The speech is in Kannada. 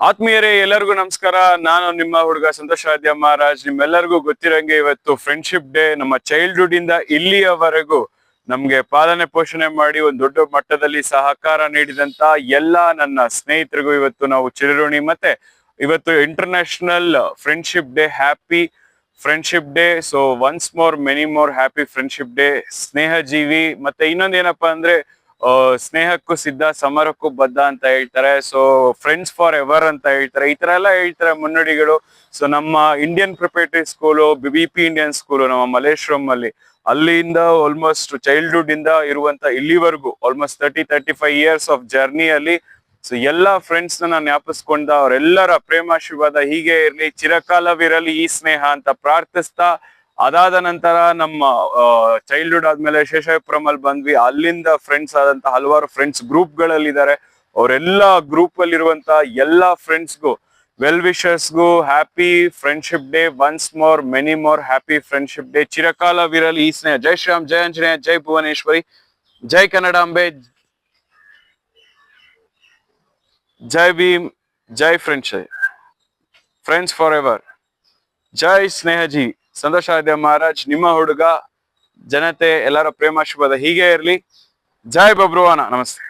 ಆತ್ಮೀಯರೇ, ಎಲ್ಲರಿಗೂ ನಮಸ್ಕಾರ. ನಾನು ನಿಮ್ಮ ಹುಡುಗ ಸಂತೋಷ್ ಆದ್ಯ ಮಹಾರಾಜ್. ನಿಮ್ಮೆಲ್ಲರಿಗೂ ಗೊತ್ತಿರಂಗೆ ಇವತ್ತು ಫ್ರೆಂಡ್ಶಿಪ್ ಡೇ ನಮ್ಮ ಚೈಲ್ಡ್ಹುಡ್ ಇಂದ ಇಲ್ಲಿಯವರೆಗೂ ನಮ್ಗೆ ಪಾಲನೆ ಪೋಷಣೆ ಮಾಡಿ ಒಂದು ದೊಡ್ಡ ಮಟ್ಟದಲ್ಲಿ ಸಹಕಾರ ನೀಡಿದಂತ ಎಲ್ಲಾ ನನ್ನ ಸ್ನೇಹಿತರಿಗೂ ಇವತ್ತು ನಾವು ಚಿರಋಣಿ ಮತ್ತೆ ಇವತ್ತು international friendship day happy friendship day so once more many more happy friendship day ಸ್ನೇಹ ಜೀವಿ ಮತ್ತೆ ಇನ್ನೊಂದೇನಪ್ಪ ಅಂದ್ರೆ ಸ್ನೇಹಕ್ಕೂ ಸಿದ್ಧ, ಸಮರಕ್ಕೂ ಬದ್ಧ ಅಂತ ಹೇಳ್ತಾರೆ. ಸೊ ಫ್ರೆಂಡ್ಸ್ ಫಾರ್ ಎವರ್ ಅಂತ ಹೇಳ್ತಾರೆ. ಈ ತರ ಎಲ್ಲ ಹೇಳ್ತಾರೆ ಮುನ್ನುಡಿಗಳು. ಸೊ ನಮ್ಮ Indian preparatory school B P Indian school ನಮ್ಮ ಮಲೇಶ್ವರಂ ಅಲ್ಲಿ. ಅಲ್ಲಿಂದ ಆಲ್ಮೋಸ್ಟ್ ಚೈಲ್ಡ್ಹುಡ್ ಇಂದ ಇರುವಂತ ಇಲ್ಲಿವರೆಗೂ almost thirty thirty five years of ಜರ್ನಿಯಲ್ಲಿ so ಎಲ್ಲ ಫ್ರೆಂಡ್ಸ್ನ ಜ್ಞಾಪಿಸ್ಕೊಂಡ ಅವರೆಲ್ಲರ ಪ್ರೇಮಾಶೀರ್ವಾದ ಹೀಗೆ ಇರಲಿ, ಚಿರಕಾಲವಿರಲಿ ಈ ಸ್ನೇಹ ಅಂತ ಪ್ರಾರ್ಥಿಸ್ತಾ, ಅದಾದ ನಂತರ ನಮ್ಮ ಚೈಲ್ಡ್ಹುಡ್ ಆದ್ಮೇಲೆ ಶೇಷಾಪುರಂ ಅಲ್ಲಿ ಬಂದ್ವಿ. ಅಲ್ಲಿಂದ ಫ್ರೆಂಡ್ಸ್ ಆದಂತ ಹಲವಾರು ಫ್ರೆಂಡ್ಸ್ ಗ್ರೂಪ್ಗಳಲ್ಲಿ ಇದ್ದಾರೆ ಅವರೆಲ್ಲ ಗ್ರೂಪ್ ಅಲ್ಲಿ ಇರುವಂತ ಎಲ್ಲಾ ಫ್ರೆಂಡ್ಸ್ಗೂ well ವಿಶರ್ಸ್ಗೂ happy friendship day once more many more happy friendship day ಚಿರಕಾಲವಿರಲಿ ಈ ಸ್ನೇಹ. ಜೈ ಶ್ರೀರಾಮ್, ಜೈ ಆಂಜನೇಯ, ಜೈ ಭುವನೇಶ್ವರಿ. ಜೈ ಕನ್ನಡಾಂಬೆ ಜೈ ಭೀಮ್, ಜೈ ಫ್ರೆಂಡ್ಸ್. ಫ್ರೆಂಡ್ಸ್ ಫಾರ್ ಎವರ್ ಜೈ ಸ್ನೇಹಜಿ ಸಂತೋಷ ಆದ್ಯ ಮಹಾರಾಜ್, ನಿಮ್ಮ ಹುಡುಗ, ಜನತೆ, ಎಲ್ಲರ ಪ್ರೇಮಾಶೀರ್ವಾದ ಹೀಗೆ ಇರಲಿ. ಜೈ ಬಬ್ರುವಾನ ನಮಸ್ತೆ.